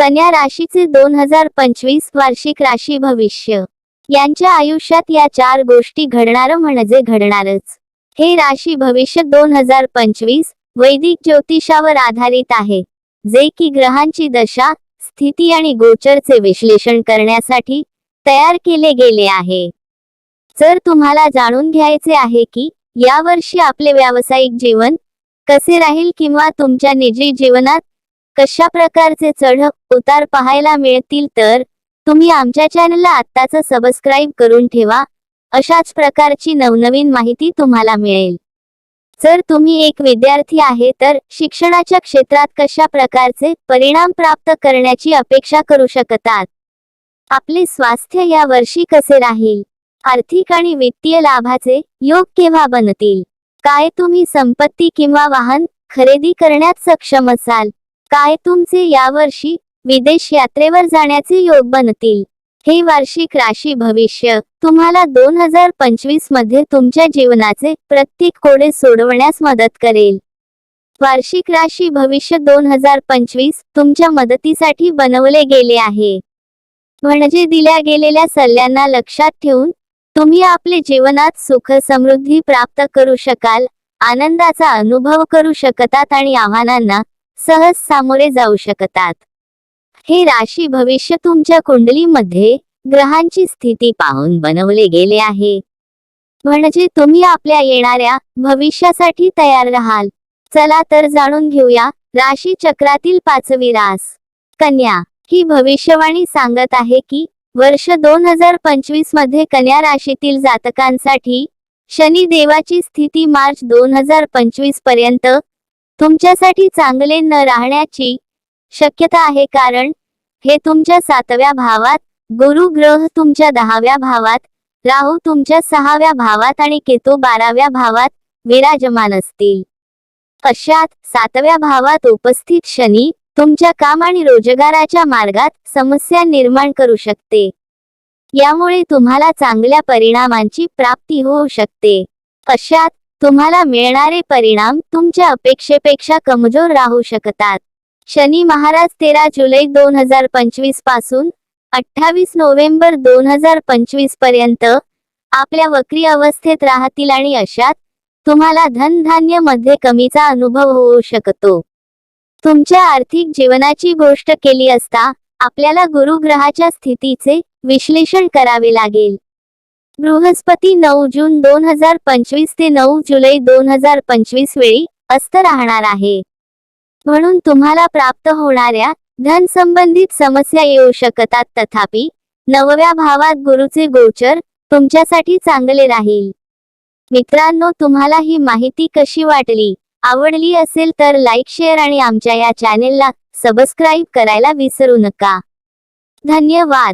कन्या राशीचे दोन हजार पंचवीस वार्षिक राशी भविष्य. यांच्या आयुष्यात या चार गोष्टी घडणार म्हणजे घडणारच. हे राशी भविष्य दोन हजार पंचवीस वैदिक ज्योतिषावर आधारित आहे जे की ग्रहांची दशा स्थिती आणि गोचरचे विश्लेषण करण्यासाठी तयार केले गेले आहे. जर तुम्हाला जाणून घ्यायचे आहे की यावर्षी आपले व्यावसायिक जीवन कसे राहील किंवा तुमच्या निजी जीवनात कशा प्रकारचे चढक उतार पाहायला मिळतील तर तुम्ही आमच्या चॅनलला आत्ताच सबस्क्राईब करून ठेवा. अशाच प्रकारची नवनवीन माहिती तुम्हाला मिळेल. जर तुम्ही एक विद्यार्थी आहे तर शिक्षणाच्या क्षेत्रात कशा प्रकारचे परिणाम प्राप्त करण्याची अपेक्षा करू शकतात? आपले स्वास्थ्य या वर्षी कसे राहील? आर्थिक आणि वित्तीय लाभाचे योग केव्हा बनतील? काय तुम्ही संपत्ती किंवा वाहन खरेदी करण्यात सक्षम असाल? काय तुमचे यावर्षी विदेश यात्रेवर जाण्याचे योग बनतील? हे वार्षिक राशी भविष्य तुम्हाला दोन हजार पंचवीसमध्ये तुमच्या जीवनाचे प्रत्येक कोडे सोडवण्यास मदत करेल. वार्षिक राशी भविष्य दोन हजार पंचवीस तुमच्या मदतीसाठी बनवले गेले आहे. म्हणजे दिल्या गेलेल्या सल्ल्यांना लक्षात ठेवून तुम्ही आपले जीवनात सुख समृद्धी प्राप्त करू शकाल आनंदाचा अनुभव करू शकतात आणि आव्हानांना सहज सामोरे जाऊ शकतात. हे राशी भविष्य तुमच्या कुंडलीमध्ये ग्रहांची स्थिती पाहून बनवले गेले आहे. म्हणजे तुम्ही आपल्या येणाऱ्या भविष्यासाठी तयार राहाल. चला तर जाणून घेऊया राशी चक्रातील पाचवी रास. कन्या ही भविष्यवाणी सांगत आहे की वर्ष दोन हजार पंचवीसमध्ये कन्या राशीतील जातकांसाठी शनी देवाची स्थिती मार्च दोन हजार पंचवीसपर्यंत तुमच्यासाठी चांगले न राहण्याची शक्यता आहे कारण हे तुमच्या सातव्या भावात गुरु ग्रह तुमच्या दहाव्या भावात राहू तुमच्या सहाव्या भावात आणि केतू बाराव्या भावात विराजमान असतील. अशात सातव्या भावात उपस्थित शनी तुमच्या काम आणि रोजगाराच्या मार्गात समस्या निर्माण करू शकते. यामुळे तुम्हाला चांगल्या परिणामांची प्राप्ती होऊ शकते. अशात तुम्हाला मिळणारे परिणाम तुमच्या अपेक्षेपेक्षा कमजोर राहू शकतात. शनी महाराज तेरा जुलै दोन हजार पंचवीसपासून अठ्ठावीस नोव्हेंबर दोन हजार पंचवीसपर्यंत आपल्या वक्री अवस्थेत राहतील आणि अशात तुम्हाला धनधान्यमध्ये कमीचा अनुभव होऊ शकतो. तुमच्या आर्थिक जीवनाची गोष्ट केली असता आपल्याला गुरुग्रहाच्या स्थितीचे विश्लेषण करावे लागेल. बृहस्पती नऊ जून दोन हजार पंचवीस ते नऊ जुलै दोन हजार पंचवीस वेळी अस्त राहणार आहे. म्हणून तुम्हाला प्राप्त होणाऱ्या धन संबंधित समस्या येऊ शकतात. तथापि नवव्या भावात गुरुचे गोचर तुमच्यासाठी चांगले राहील. मित्रांनो तुम्हाला ही माहिती कशी वाटली? आवडली असेल तर लाईक शेअर आणि आमच्या या चॅनेलला सबस्क्राईब करायला विसरू नका. धन्यवाद.